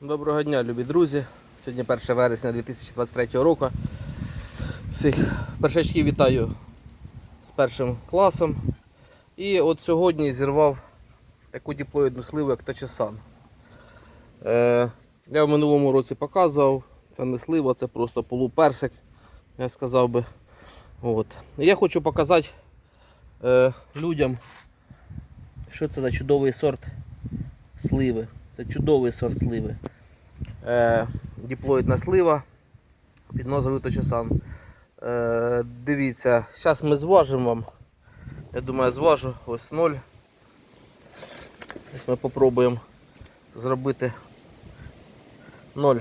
Доброго дня, любі друзі. Сьогодні 1 вересня 2023 року. Всіх першачків вітаю з першим класом. І от сьогодні зірвав таку діплоїдну сливу, як Тачесан. Е, я в минулому році показував, це не слива, це просто полуперсик, я сказав би. От. Я хочу показати е, людям, що це за чудовий сорт сливи. Це чудовий сорт сливи. Е, діплоїдна слива під назвою Точесан. Е, дивіться, зараз ми зважимо вам. Я думаю, зважу ось 0. Ось ми попробуємо зробити 0.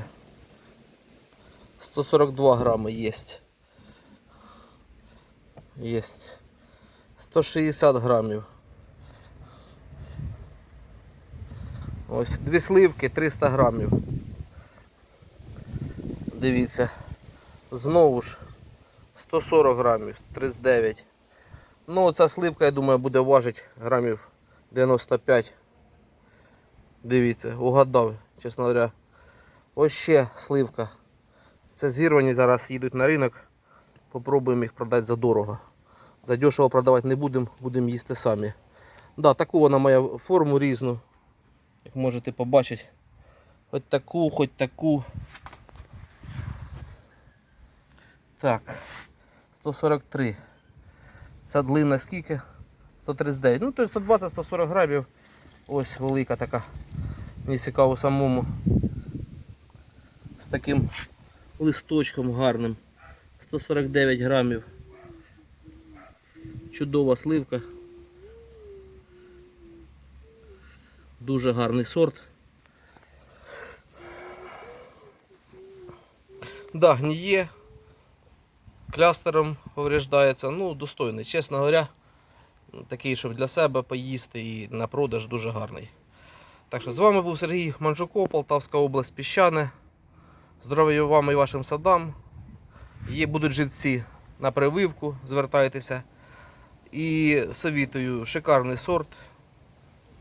142 грами є. Є. 160 грамів. Ось дві сливки 300 грамів. Дивіться. Знову ж 140 грамів, 39. Ну ця сливка, я думаю, буде важити грамів 95. Дивіться, угадав, чесно говоря. Ось ще сливка. Це зірвані зараз їдуть на ринок. Попробуємо їх продати за дорого. За дешево продавати не будемо, будемо їсти самі. Да, таку вона має форму різну. Як можете побачити. Хоч таку, хоч таку. Так. 143. Ця длина скільки? 139. Ну, тобто 120-140 грамів. Ось велика така. Мені цікаво самому. З таким листочком гарним. 149 грамів. Чудова сливка. Дуже гарний сорт. Да, гніє. Клястером повреждається. Ну, достойний. Чесно говоря, такий, щоб для себе поїсти і на продаж дуже гарний. Так що з вами був Сергій Манжуков, Полтавська область Піщане. Здоров'я вам і вашим садам. Є будуть живці на прививку, звертайтеся. І совітую, шикарний сорт.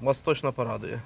Вас точно порадує.